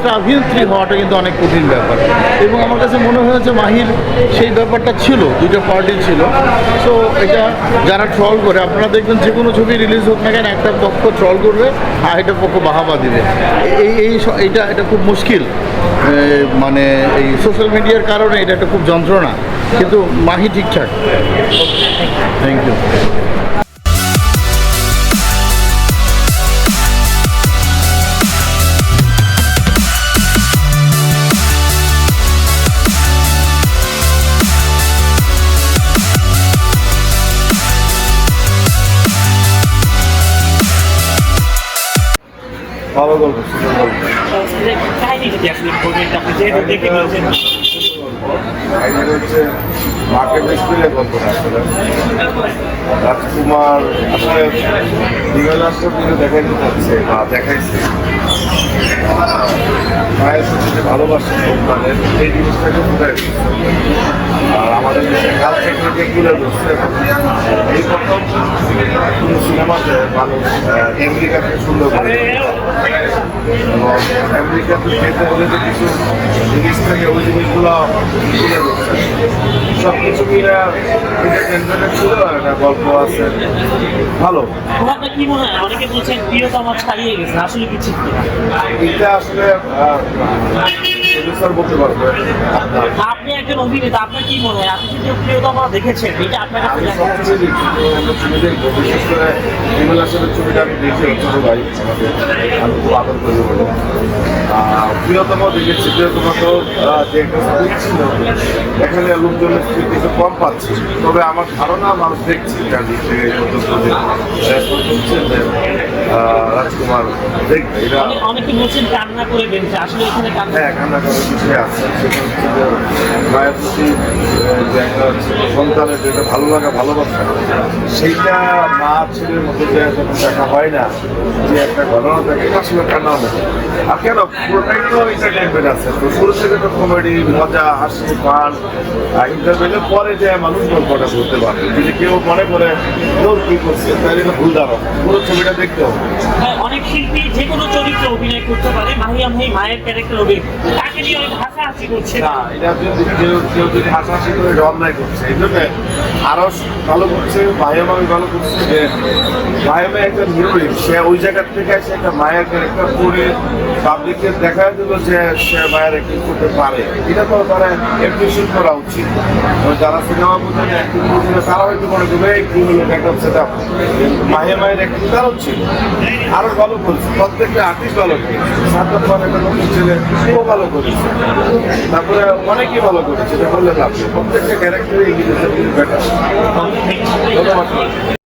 একটা অভিনেত্রী হওয়াটা কিন্তু অনেক কঠিন ব্যাপার। এবং আমার কাছে মনে হয়েছে মাহির সেই ব্যাপারটা ছিল দুটো পার্টি ছিল। সো এটা যারা ট্রল করে আপনারা দেখবেন যে কোনো ছবি রিলিজ হোক না কেন একটা পক্ষ ট্রল করবে আর একটা পক্ষ বাহাবা দিবে। এই এই এইটা এটা খুব মুশকিল। মানে এই সোশ্যাল মিডিয়ার কারণে এটা একটা খুব যন্ত্রণা। কিন্তু মাহি ঠিকঠাক। থ্যাংক ইউ ভালো গল্প সুন্দর গল্প। কাহিনীটা কি আসলে প্রজেক্ট আপনি যেহেতু দেখে নিয়েছেন এটা হচ্ছে গল্পটা আসলে। রাজকুমার আসলে দীঘা রাষ্ট্র কিন্তু দেখাইতে চাচ্ছে বা দেখাইছে। মায়ের সাথে ভালোবাসা সন্তানের এই জিনিসটাকে ফুটাই আর আমাদের দেশে কালচারটাকে তুলে ধরছে এই প্রথম কোনো সিনেমাতে মানুষ আমেরিকাকে সুন্দর করে এবং আমেরিকাতে যেতে হলে যে কিছু জিনিস থাকে ওই জিনিসগুলো সব কিছু মিলে ছিল একটা গল্প আছে। ভালো। আপনার কি মনে হয়? অনেকে বলছেন প্রিয়তমা ছাড়িয়ে গেছে আসলে কি ঠিক এটা আসলে প্রডিউসার বলতে পারবে। আপনি একজন অভিনেতা, আপনার কি মনে হয়? আপনি কিন্তু প্রিয়তমা দেখেছেন, এটা আপনার কাছে বিশেষ করে আসলের ছবিটা আমি দেখি ছোট ভাই আমি খুব আদর করি বলে। প্রিয়তম দেখেছি প্রিয়তম তো যে একটা ছিল এখানে লোকজনের কিছু কম পাচ্ছি। তবে আমার ধারণা, মানুষ দেখছি থেকে পর্যন্ত রাজকুমার দেখবে এটা অনেক- বলছেন কান্না করে বেঁচে আসলে এখানে কান্না হ্যাঁ কান্না করার বিষয় আছে সেটা যে মায়ের প্রতি যে একটা সন্তানের যে একটা ভালো লাগা ভালোবাসা সেইটা মা ছেলের মধ্যে যে যখন দেখা হয় না যে একটা ঘটনা থাকে আসলে কান্না হবে আর কেন? পুরোটাই তো এন্টারটেনমেন্ট আছে। তো শুরু থেকে তো কমেডি মজা হাসি পান ইন্টারভেলের পরে যে মানুষ গল্পটা করতে পারবে। যদি কেউ মনে করে তোর কি করছে? তাহলে ভুল ধারণা। পুরো ছবিটা দেখতে হবে। অনেক শিল্পী যে কোনো অভিনয় করতে পারে। মাহিয়া মাহি মায়ের ক্যারেক্টার অভিনয় তাকে নিয়ে অনেক হাসাহাসি করছে। না, এটা কেউ কেউ যদি হাসাহাসি করে অন্যায় করছে। এই জন্য আরও ভালো করছে ভাইয়ামামি ভালো করছে যে ভাইয়ামা একটা হিরোইন। সে ওই জায়গা থেকে এসে একটা মায়ের ক্যারেক্টার করে পাবলিককে দেখা দিল যে, সে মায়ের অ্যাক্টিং করতে পারে। এটা তো তারা অ্যাপ্রিসিয়েট করা উচিত। যারা সিনেমা বোঝে অ্যাক্টিং করছিল তারা হয়তো মনে করবে, এই কি হলো একটা সেট আপ মায়ে মায়ের অ্যাক্টিং তারও ছিল আরও ভালো করছে। প্রত্যেকটা আর্টিস্ট ভালো করেছে পর একটা নতুন ছেলে সেও ভালো করেছে তারপরে অনেকেই ভালো করেছে বললে লাভ প্রত্যেকটা ক্যারেক্টারে ধন্যবাদ।